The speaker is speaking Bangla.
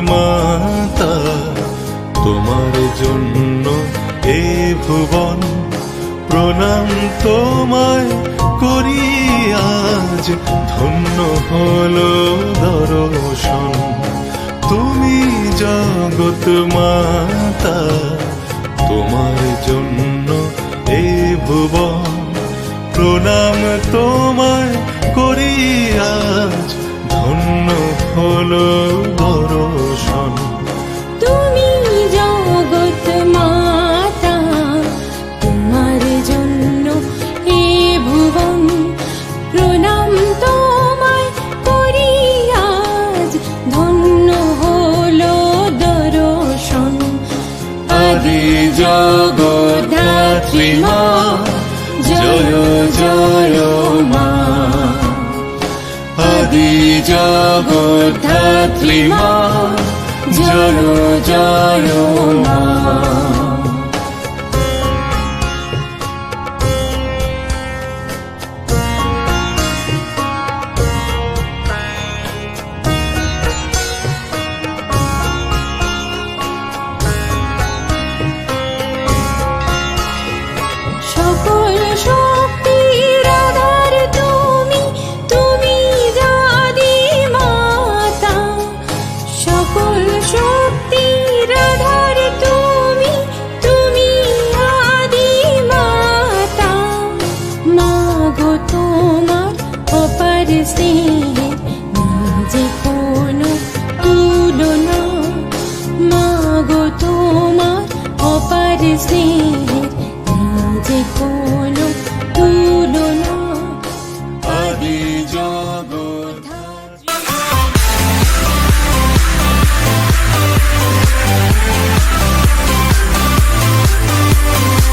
মাতা, তোমার জন্য এ ভুবন প্রণাম তোমায় করি আজ। ধন্য হলো দর্শন। তুমি জগৎ মাতা, তোমার জন্য এ ভুবন প্রণাম তোমায় করি আজ। ধন্য হলো জগদ্ধাত্রী মা জয় জয় মা। তোমার অপার স্নেহের নিজে কোনো তুলনা। মাগো তোমার অপার যে কোনো